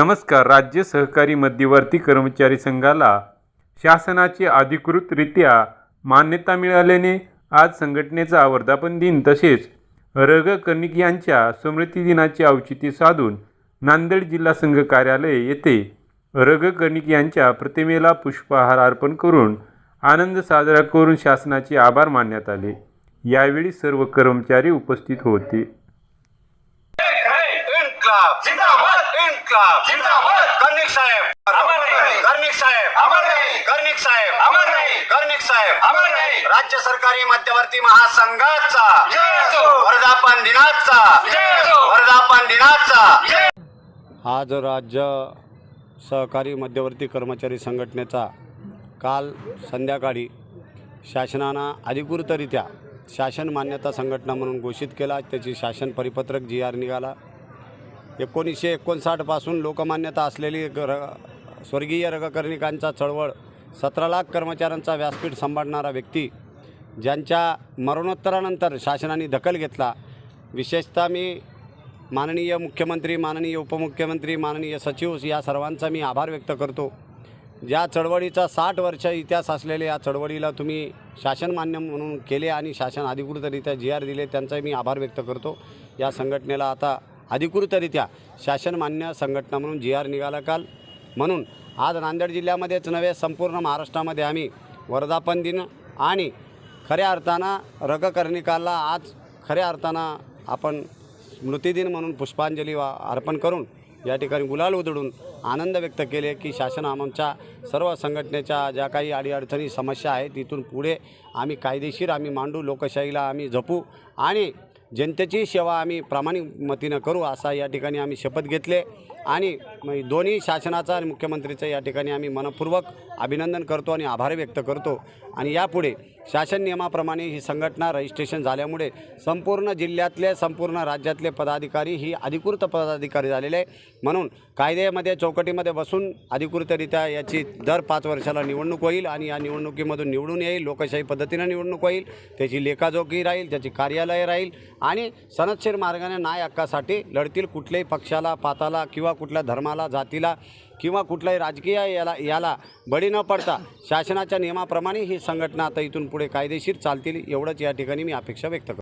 नमस्कार. राज्य सहकारी मध्यवर्ती कर्मचारी संघाला शासनाची अधिकृतरित्या मान्यता मिळाल्याने आज संघटनेचा वर्धापन दिन तसेच रग कर्णिक यांच्या स्मृती दिनाचे औचित्य साधून नांदेड जिल्हा संघ कार्यालय येथे रग कर्णिक यांच्या प्रतिमेला पुष्पहार अर्पण करून आनंद साजरा करून शासनाचे आभार मानण्यात आले. यावेळी सर्व कर्मचारी उपस्थित होते. कर्णिक साहेब अमर रहे. कर्णिक साहेब अमर रहे. कर्णिक साहेब अमर रहे. कर्णिक साहेब अमर रहे. राज्य सरकारी मध्यवर्ती महासंघाचा. वर्धापन दिनाचा. वर्धापन दिनाचा आज राज्य सहकारी मध्यवर्ती कर्मचारी संघटनेचा काल संध्याकाळी शासनानं अधिकृतरित्या शासन मान्यता संघटना म्हणून घोषित केला त्याची शासन परिपत्रक जी आर निघाला एकोणीसशे एकोणसाठपासून लोकमान्यता असलेली र स्वर्गीय रगकर्णिकांचा चळवळ सतरा लाख कर्मचाऱ्यांचा व्यासपीठ सांभाळणारा व्यक्ती ज्यांच्या मरणोत्तरानंतर शासनाने दखल घेतला. विशेषतः मी माननीय मुख्यमंत्री माननीय उपमुख्यमंत्री माननीय सचिव या सर्वांचा मी आभार व्यक्त करतो. ज्या चळवळीचा साठ वर्ष इतिहास असलेल्या या चळवळीला तुम्ही शासन मान्य म्हणून केले आणि शासन अधिकृतरित्या जी आर दिले त्यांचाही मी आभार व्यक्त करतो. या संघटनेला आता अधिकृतरित्या शासनमान्य संघटना म्हणून जी आर निघाला काल. म्हणून आज नांदेड जिल्ह्यामध्येच नव्हे संपूर्ण महाराष्ट्रामध्ये आम्ही वर्धापन दिन आणि खऱ्या अर्थानं रगकर्णिकाला आज खऱ्या अर्थानं आपण स्मृतिदिन म्हणून पुष्पांजली वा अर्पण करून या ठिकाणी गुलाल उधळून आनंद व्यक्त केले की शासन आमच्या सर्व संघटनेच्या ज्या काही अडीअडचणी समस्या आहेत तिथून पुढे आम्ही कायदेशीर आम्ही मांडू लोकशाहीला आम्ही जपू आणि जनतेची सेवा आम्ही प्रामाणिक मतीनं करू असा या ठिकाणी आम्ही शपथ घेतले आणि दोन्ही शासनाचा आणि मुख्यमंत्रीचं या ठिकाणी आम्ही मनपूर्वक अभिनंदन करतो आणि आभार व्यक्त करतो. आणि यापुढे शासन नियमाप्रमाणे ही संघटना रजिस्ट्रेशन झाल्यामुळे संपूर्ण जिल्ह्यातले संपूर्ण राज्यातले पदाधिकारी ही अधिकृत पदाधिकारी झालेले आहे म्हणून कायद्यामध्ये चौकटीमध्ये बसून अधिकृतरित्या याची दर पाच वर्षाला निवडणूक होईल आणि या निवडणुकीमधून निवडून येईल लोकशाही पद्धतीनं निवडणूक होईल त्याची लेखाजोखी राहील त्याची कार्यालय राहील आणि सनदशीर मार्गाने न्याय हक्कासाठी लढतील कुठल्याही पक्षाला पाताला किंवा कुठल्या धर्माला जातीला किंवा कुठल्याही राजकीय याला याला बळी न पडता शासनाच्या नियमाप्रमाणे ही संघटना आता इथून पुढे कायदेशीर चालतील एवढंच या ठिकाणी मी अपेक्षा व्यक्त करतो.